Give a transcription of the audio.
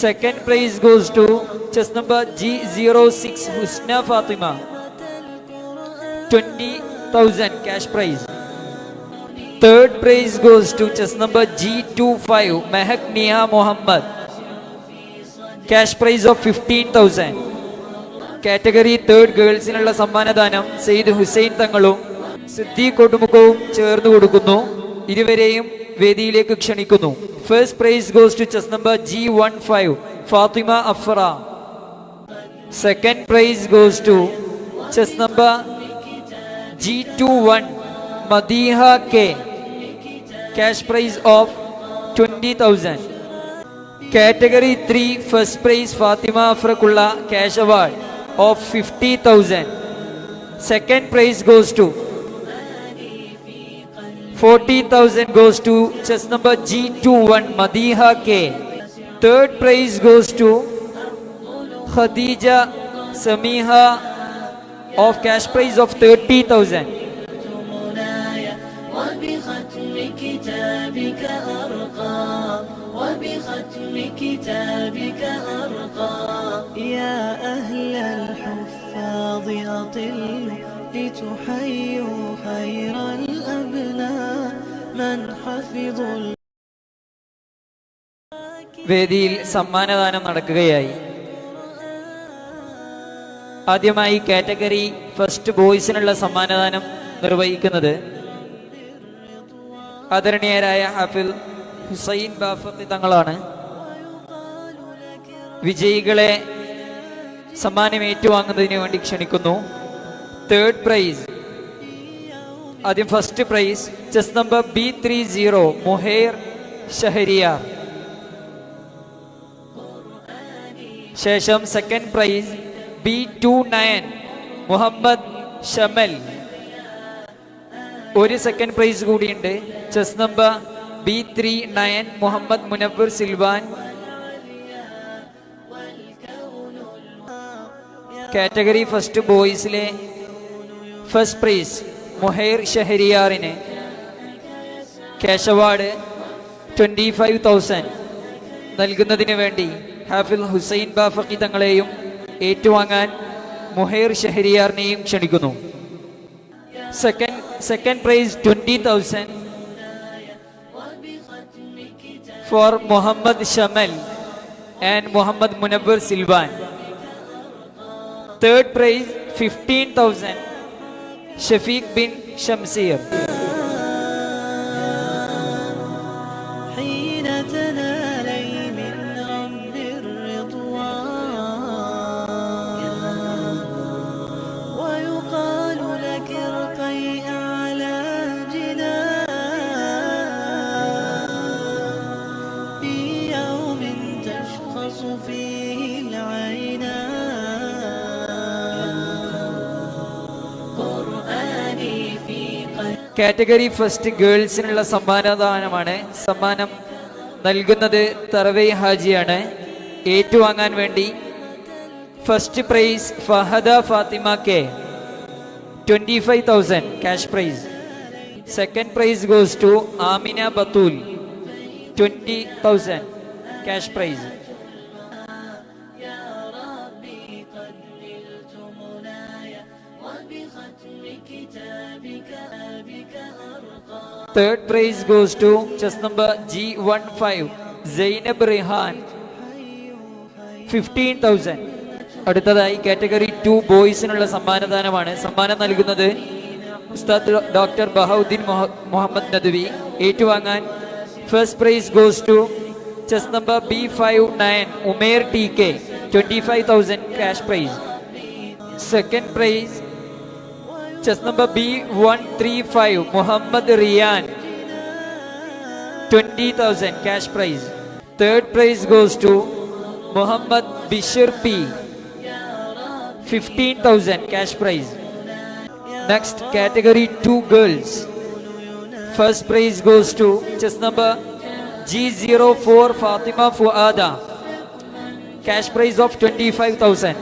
Second prize goes to chess number G zero six Husna Fathima twenty thousand cash prize third prize goes to chess number G two five Mehak Niya Muhammad cash prize of fifteen thousand category third ഗേൾസിനുള്ള സമ്മാനദാനം സെയ്ദ് ഹുസൈൻ തങ്ങളും സിദ്ദി കൊടുമുഖവും ചേർന്ന് കൊടുക്കുന്നു. ഇരുവരെയും വേദിയിലേക്ക് ക്ഷണിക്കുന്നു. First prize goes to chest number G one five Fathima Afra second prize goes to chest number G two one Madeeha K cash prize of twenty thousand category three first prize Fathima അഫ്രക്കുള്ള cash award of fifty thousand second prize goes to 40,000 goes to chess number G21 Madiha K. Third prize goes to Khadija Samiha of cash prize of 30,000. كتابك أرقى وبختم كتابك أرقى يا أهل الحفاظ أطلوا لتحيوا വേദിയിൽ സമ്മാനദാനം നടക്കുകയായി. ആദ്യമായി category first ബോയ്സിനുള്ള സമ്മാനദാനം നിർവഹിക്കുന്നത് ആദരണീയരായ ഹഫിൽ ഹുസൈൻ ബാഫത്തി തങ്ങളാണ്. വിജയികളെ സമ്മാനം ഏറ്റുവാങ്ങുന്നതിന് വേണ്ടി ക്ഷണിക്കുന്നു. തേർഡ് പ്രൈസ് ആദ്യം first prize chest number B three zero Moher Shahariyar ശേഷം second prize B two nine Muhammad Shamal ഒരു സെക്കൻഡ് പ്രൈസ് കൂടിയുണ്ട്. Chest number B three nine Muhammad Munavar Silvan category first ബോയ്സിലെ first prize Moher ഷഹരിയാറിന് award twenty five thousand നൽകുന്നതിന് വേണ്ടി ഹാഫിൽ ഹുസൈൻ ബാഫക്കി തങ്ങളെയും ഏറ്റുവാങ്ങാൻ മുഹൈർ ഷഹരിയാറിനെയും ക്ഷണിക്കുന്നു. Second second prize twenty thousand for Muhammad Shamal and Muhammad Munavar Silvan. Third prize fifteen thousand شفيق بن شمسير. Category first ഗേൾസിനുള്ള സമ്മാനദാനമാണ്. സമ്മാനം നൽകുന്നത് തറവൈ ഹാജിയാണ്. ഏറ്റുവാങ്ങാൻ വേണ്ടി first prize Fahada Fathima K. Twenty five thousand cash prize second prize goes to Amina Bathool. Twenty thousand cash prize third prize goes to chest number G one five Zainab Rihan fifteen thousand അടുത്തതായി category two ബോയ്സിനുള്ള സമ്മാനദാനമാണ്. സമ്മാനം നൽകുന്നത് ഉസ്താദ് doctor Bahauddin Muhammad Nadvi. ഏറ്റുവാങ്ങാൻ first prize goes to chest number B five nine Umer T K twenty five thousand cash prize second prize chest number B one three five Muhammad Riyan twenty thousand cash prize third prize goes to Muhammad Bishar P fifteen thousand cash prize next category two girls first prize goes to chest number G zero four Fathima Fuada cash prize of twenty five thousand